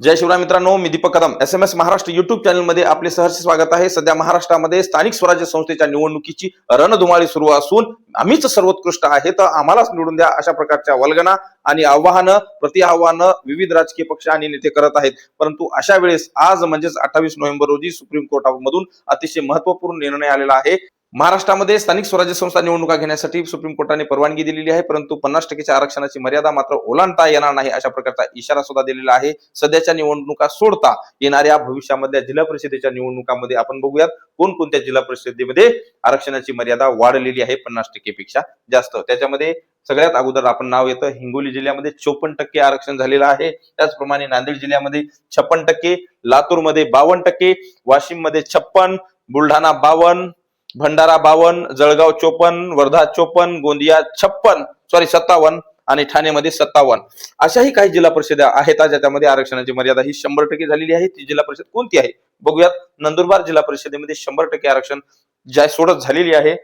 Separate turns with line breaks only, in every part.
जय शिवराय मित्रांनो मी Deepak Kadam. S M S Maharashtra YouTube चॅनलमध्ये आपले सहर्ष स्वागत आहे. सध्या महाराष्ट्रामध्ये स्थानिक स्वराज्य संस्थेच्या निवडणुकीची रणधुमाळी सुरू असून आम्हीच सर्वोत्कृष्ट आहे. तर आम्हालाच निवडून द्या अशा प्रकारच्या वल्गना आणि आव्हानं प्रति आव्हानं विविध राजकीय पक्ष आणि नेते करत आहेत. परंतु अशा वेळेस आज म्हणजेच अठ्ठावीस नोव्हेंबर रोजी सुप्रीम कोर्टामधून अतिशय महत्त्वपूर्ण निर्णय आलेला आहे. महाराष्ट्रामध्ये स्थानिक स्वराज्य संस्था निवडणुका घेण्यासाठी सुप्रीम कोर्टाने परवानगी दिलेली आहे परंतु पन्नास टक्केच्या आरक्षणाची मर्यादा मात्र ओलांडता येणार नाही अशा प्रकारचा इशारा सुद्धा दिलेला आहे. सध्याच्या निवडणुका सोडता येणाऱ्या भविष्यामधल्या जिल्हा परिषदेच्या निवडणुकामध्ये आपण बघूयात कोणकोणत्या जिल्हा परिषदेमध्ये आरक्षणाची मर्यादा वाढलेली आहे पन्नास टक्केपेक्षा जास्त. त्याच्यामध्ये सगळ्यात अगोदर आपण नाव येतं हिंगोली जिल्ह्यामध्ये चोपन्न टक्के आरक्षण झालेलं आहे. त्याचप्रमाणे नांदेड जिल्ह्यामध्ये छप्पन टक्के लातूरमध्ये बावन्न टक्के वाशिममध्ये छप्पन बुलढाणा बावन्न भंडारा बावन्न जळगाव चोपन्न वर्धा चोपन्न गोंदिया छप्पन सॉरी सत्तावन्न आणि ठाणेमध्ये सत्तावन्न. अशाही काही जिल्हा परिषद आहेत ज्याच्यामध्ये आरक्षणाची मर्यादा ही शंभर टक्के झालेली आहे. ती जिल्हा परिषद कोणती आहे? बघूयात. नंदुरबार जिल्हा परिषदेमध्ये शंभर टक्के आरक्षण ज्या सोडत झालेली आहे.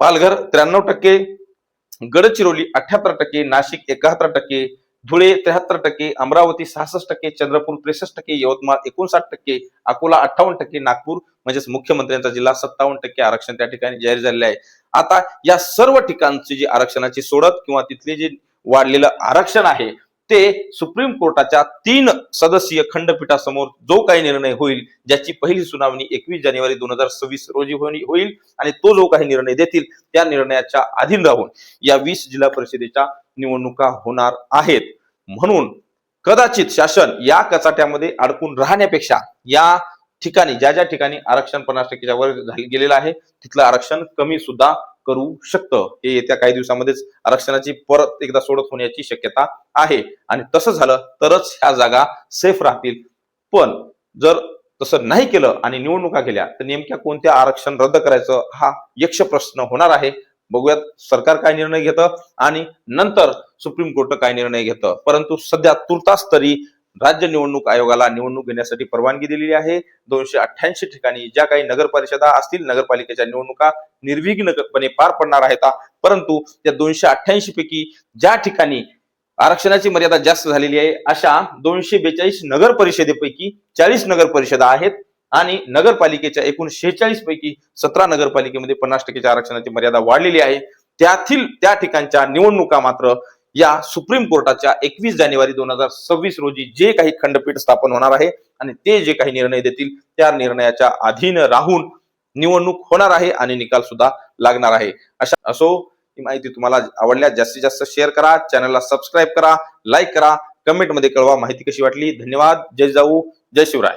पालघर त्र्याण्णव टक्के गडचिरोली अठ्याहत्तर टक्के नाशिक एकाहत्तर टक्के धुळे त्र्याहत्तर टक्के अमरावती सहासष्ट टक्के चंद्रपूर त्रेसष्ट टक्के यवतमाळ एकोणसाठ टक्के अकोला अठ्ठावन्न टक्के नागपूर म्हणजेच मुख्यमंत्र्यांचा जिल्हा सत्तावन्न टक्के आरक्षण त्या ठिकाणी जाहीर झालेले आहे. आता या सर्व ठिकाणची जी आरक्षणाची सोडत किंवा तिथले जे वाढलेलं आरक्षण आहे ते सुप्रीम कोर्टाच्या तीन सदस्यीय खंडपीठासमोर जो काही निर्णय होईल ज्याची पहिली सुनावणी एकवीस जानेवारी दोन हजार सव्वीस रोजी होईल आणि तो जो काही निर्णय देतील त्या निर्णयाच्या अधीन राहून या वीस जिल्हा परिषदेच्या निवडणुका होणार आहेत. म्हणून कदाचित शासन या कचाट्यामध्ये अडकून राहण्यापेक्षा या ठिकाणी ज्या ज्या ठिकाणी आरक्षण पन्नास टक्केच्या वर गेलेलं आहे तिथलं आरक्षण कमी सुद्धा करू शकतं. हे येत्या काही दिवसामध्येच आरक्षणाची परत एकदा सोडत होण्याची शक्यता आहे. आणि तसं झालं तरच ह्या जागा सेफ राहतील. पण जर तसं नाही केलं आणि निवडणुका केल्या तर नेमक्या कोणत्या आरक्षण रद्द करायचं हा यक्ष प्रश्न होणार आहे. बघूयात सरकार काय निर्णय घेतं आणि नंतर सुप्रीम कोर्ट काय निर्णय घेतं. परंतु सध्या तुर्तास तरी राज्य निवडणूक आयोगाला निवडणूक घेण्यासाठी परवानगी दिलेली आहे. दोनशे अठ्ठ्याऐंशी ठिकाणी ज्या काही नगर परिषदा असतील नगरपालिकेच्या निवडणुका निर्विघ्नपणे पार पडणार आहेत. परंतु त्या दोनशे अठ्ठ्याऐंशी पैकी ज्या ठिकाणी आरक्षणाची मर्यादा जास्त झालेली आहे अशा दोनशे बेचाळीस नगर परिषदेपैकी चाळीस नगर परिषदा आहेत. आणि नगरपालिकेच्या एकूण शेहेचाळीस पैकी सतरा नगरपालिकेमध्ये पन्नास टक्केच्या आरक्षणाची मर्यादा वाढलेली आहे. त्यातील त्या ठिकाणच्या निवडणुका मात्र या सुप्रीम कोर्टाच्या एकवीस जानेवारी दोन हजार सव्वीस रोजी जे काही खंडपीठ स्थापन होणार आहे आणि ते जे काही निर्णय देतील त्या निर्णयाच्या अधीन राहून निवडणूक होणार आहे आणि निकाल सुद्धा लागणार आहे. अशा असो ही माहिती तुम्हाला आवडल्यास जास्तीत जास्त शेअर करा चॅनलला सबस्क्राईब करा लाईक करा कमेंटमध्ये कळवा माहिती कशी वाटली. धन्यवाद. जय जाऊ. जय शिवराय.